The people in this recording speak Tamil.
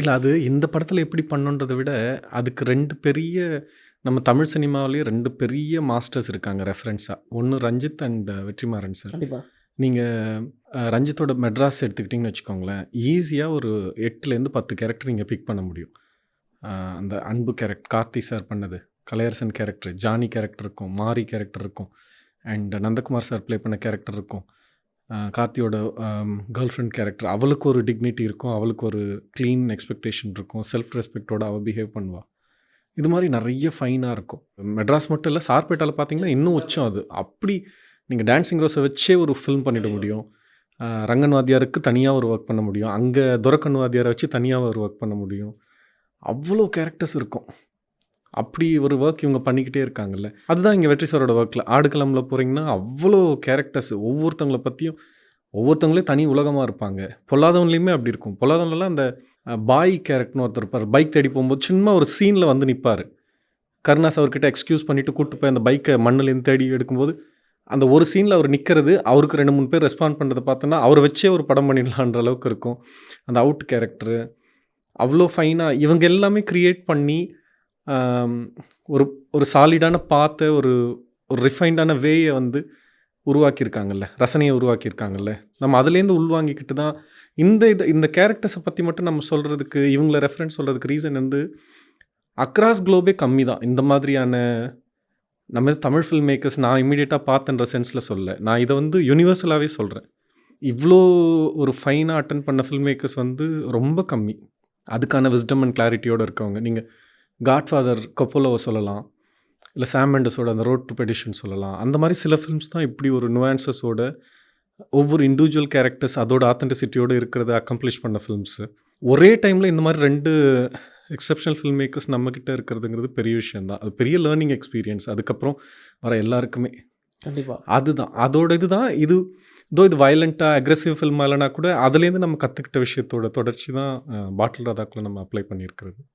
இல்ல அது இந்த படத்துல எப்படி பண்ணோன்றத விட, அதுக்கு 2 பெரிய நம்ம தமிழ் சினிமாவிலேயே 2 பெரிய மாஸ்டர்ஸ் இருக்காங்க ரெஃபரன்ஸா. ஒண்ணு ரஞ்சித் அண்ட் வெற்றிமாறன் சார். கண்டிப்பா. நீங்க அ ரஞ்சித்தோட மெட்ராஸ் எடுத்துக்கிட்டீங்கன்னு வச்சுக்கோங்களேன், ஈஸியா ஒரு 8லேருந்து 10 கேரக்டர் நீங்க பிக் பண்ண முடியும். அந்த அன்பு கேரக்டர் கார்த்தி சார் பண்ணது, கலையரசன் கேரக்டர், ஜானி கேரக்டர் இருக்கும், மாரி கேரக்டர் இருக்கும், அண்ட் நந்தகுமார் சார் ப்ளே பண்ண கேரக்டர் இருக்கும். கார்த்தியோட கேர்ள் ஃப்ரெண்ட் கேரக்டர் அவளுக்கு ஒரு டிக்னிட்டி இருக்கும், அவளுக்கு ஒரு க்ளீன் எக்ஸ்பெக்டேஷன் இருக்கும், செல்ஃப் ரெஸ்பெக்ட்டோட அவ பிஹேவ் பண்ணுவா. இது மாரி நெறைய ஃபைனா இருக்கும். மெட்ராஸ் மட்டும் இல்ல, சார்பேட்டால பார்த்தீங்கன்னா இன்னும் உச்சம் அது. அப்படி நீங்க டான்சிங் ரோஸ வச்சே ஒரு ஃபில்ம் பண்ணிட முடியும். ரங்கன் வாத்தியாருக்கு தனியா ஒரு ஒர்க் பண்ண முடியும். அங்க துரைக்கண்ணு வாத்தியார வச்சு தனியா ஒரு ஒர்க் பண்ண முடியும். அவ்வளோ கேரக்டர்ஸ் இருக்கும். அப்படி ஒரு ஒர்க் இவங்க பண்ணிக்கிட்டே இருக்காங்கல்ல. அதுதான் இங்கே வெற்றி சாரோட ஒர்க்கில் ஆடுகளம்ல போகிறீங்கன்னா அவ்வளோ கேரக்டர்ஸ் ஒவ்வொருத்தவங்கள பற்றியும் ஒவ்வொருத்தவங்களே தனி உலகமாக இருப்பாங்க. பொல்லாதவன்லேயுமே அப்படி இருக்கும். பொல்லாதவன்லாம் அந்த பாய் கேரக்டர்னு ஒருத்தர் இருப்பார் பைக் தேடி போகும்போது சும்மா ஒரு சீனில் வந்து நிற்பார் கருணாஸ் அவர்கிட்ட எக்ஸ்கியூஸ் பண்ணிட்டு கூப்பிட்டு போய் அந்த பைக்கை மண்ணிலேருந்து தேடி எடுக்கும்போது, அந்த ஒரு சீனில் அவர் நிற்கிறது அவருக்கு 2, 3 பேர் ரெஸ்பாண்ட் பண்ணுறதை பார்த்தோன்னா, அவரை வச்சே ஒரு படம் பண்ணிடலான்ற அளவுக்கு இருக்கும். அந்த அவுட் கேரக்டரு அவ்வளோ ஃபைனாக இவங்க எல்லாமே க்ரியேட் பண்ணி, ஒரு ஒரு சாலிடான பாத்த, ஒரு ஒரு ரிஃபைன்டான வேயை வந்து உருவாக்கியிருக்காங்கல்ல. ரசனையை உருவாக்கியிருக்காங்கல்ல. நம்ம அதுலேருந்து உள்வாங்கிக்கிட்டு தான் இந்த இது இந்த கேரக்டர்ஸை பற்றி மட்டும் நம்ம சொல்கிறதுக்கு இவங்கள ரெஃபரன்ஸ் சொல்கிறதுக்கு ரீசன் வந்து, அக்ராஸ் குளோபே கம்மி தான். இந்த மாதிரியான நம்ம தமிழ் ஃபில்ம் மேக்கர்ஸ் நான் இம்மீடியட்டா பார்த்தன்ற சென்ஸில் சொல்ல நான் இதை வந்து யூனிவர்சலாகவே சொல்கிறேன் இவ்வளோ ஒரு ஃபைனாக அட்டன் பண்ண ஃபில்ம் மேக்கர்ஸ் வந்து ரொம்ப கம்மி. அதுக்கான விஸ்டம் அண்ட் கிளாரிட்டியோடு இருக்கவங்க. நீங்கள் காட்ஃபாதர் கொப்போலாவ சொல்லலாம். இல்ல சாம் மெண்டஸோட அந்த ரோட் டூ பெர்டிஷன் சொல்லலாம். அந்த மாரி சில ஃபில்ம்ஸ் தான் இப்படி ஒரு நுவான்சஸோட ஒவ்வொரு இண்டிவிஜுவல் கேரக்டர்ஸ் அதோட ஆத்தென்டிசிட்டியோட இருக்கிறத அக்கம்ப்ளிஷ் பண்ண ஃபில்ம்ஸு. ஒரே டைம்ல இந்த மாரி 2 எக்செப்ஷனல் ஃபில்ம் மேக்கர்ஸ் நம்மகிட்ட இருக்கிறதுங்கிறது பெரிய விஷயம் தான். அது பெரிய லேர்னிங் எக்ஸ்பீரியன்ஸ். அதுக்கப்புறம் வர எல்லாருக்குமே. கண்டிப்பா. அதுதான். அதோட இதுதான் இது தோ இது வயலன்ட்டா, அக்ரெசிவ் ஃபில்மா இல்லனா கூட, அதுலேருந்து நம்ம கத்துக்கிட்ட விஷயத்தோட தொடர்ச்சி தான் பாட்டில் ராதாக்குள்ள நம்ம அப்ளை பண்ணியிருக்கிறது.